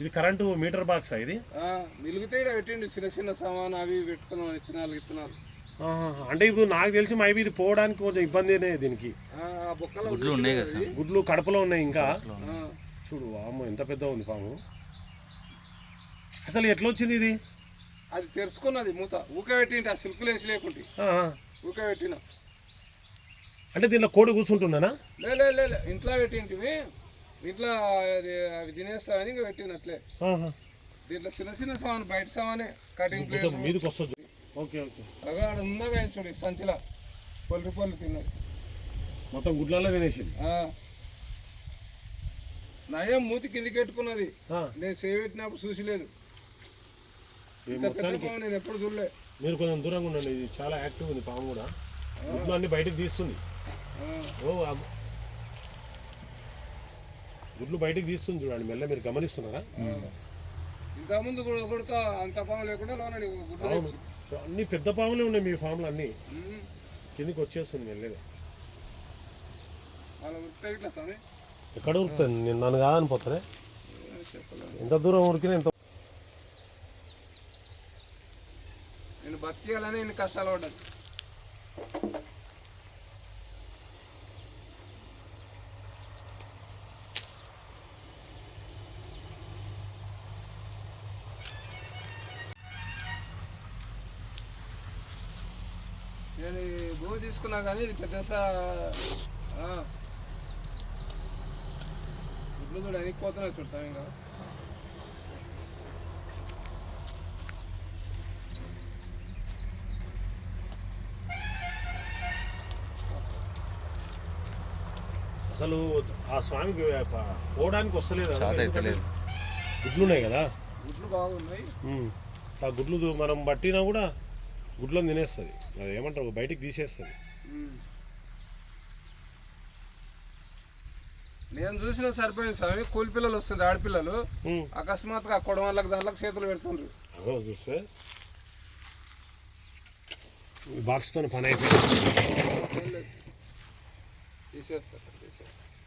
ఇది current meter box ఇది? ఆ, మిలిగితే ఇక్కడ పెట్టిండు. చిన్న చిన్న సామాన్ అవి పెట్టుకున్నాం. విత్తనాలు విత్తనాలు. అంటే ఇప్పుడు నాకు తెలిసి మైబీ ఇది పోవడానికి కొంచెం ఇబ్బందినే దీనికి. గుడ్లు ఉన్నాయి కదా గుడ్లు కడపలో ఉన్నాయి ఇంకా. చూడు అమ్మ ఎంత పెద్ద ఉంది పాము. అసలు ఎట్లా వచ్చింది ఇది? అది తెరుచుకున్నది మూత. ఊక పెట్టింటి ఆ సిల్కులు వేసి లేకుంటే. పెట్టిన. అంటే దీనిలో కోడి కూర్చుంటుందనా? లే లే లే లే, ఇంట్లో పెట్టింటివి. అది అవి తినేస్తామని ఇంకా పెట్టినట్లే. దీంట్లో చిన్న చిన్న సామాన్ బయట సామానే కటింగ్ ప్లేట్ మీదకి వస్తుంది ఓకే ఓకే అగా ఆడ ఉన్నగా చూడు సంచిలా పొల్లి పొల్లి తిన్నది మొత్తం గుడ్లలో తినేసింది. నయం మూతి కిందికి పెట్టుకున్నది. నేను సేవ్ పెట్టినప్పుడు చూసిలేదు ఈ ఇంత పెద్ద మొత్తానికి పాము నేను ఎప్పుడు చూడలే మీరు కొంచెం దూరంగా ఉండండి ఇది చాలా యాక్టివ్ ఉంది పాము కూడా గుడ్లు అన్ని బయటకు తీస్తుంది. ఓ. గుడ్లు బయటకు తీస్తుంది చూడండి మెల్ల మీరు గమనిస్తున్నారా? ఇంతకుముందు కూడా కొడుక అంత పాము లేకుండా లోన అవును. అన్ని పెద్ద పాములే ఉన్నాయి మీ ఫామ్లో అన్ని. కిందికి వచ్చేస్తుంది మెల్లగా. ఎక్కడ ఉరుకుతుంది నేను నన్ను కాదని పోతానే. ఎంత దూరం ఉరికినా ఎంత నేను బతికేయాలని కష్టాలు పడ్డాను. నేను భూమి తీసుకున్నా కానీ ఇది పెద్ద. గుడ్లు కూడా ఎనికిపోతున్నాయి చూడు సమయంగా అసలు ఆ స్వామికి పోవడానికి వస్తలేదు చేత అయితే లేదు గుడ్లు ఉన్నాయి కదా గుడ్లు బాగున్నాయి. ఆ గుడ్లు మనం పట్టినా కూడా గుడ్లను తినేస్తుంది. అది ఏమంటారు? బయటికి తీసేస్తుంది. నేను చూసిన సరిపోయింది స్వామి. కూలి పిల్లలు వస్తుంది ఆడపిల్లలు. అకస్మాత్తుగా ఆ కొడవ వాళ్ళకి దాంట్లో చేతులు పెడుతుండ్రు. అగో చూస్తే. బాక్స్తో పని అయిపోయింది. తీసేస్తారు తీసేస్తారు.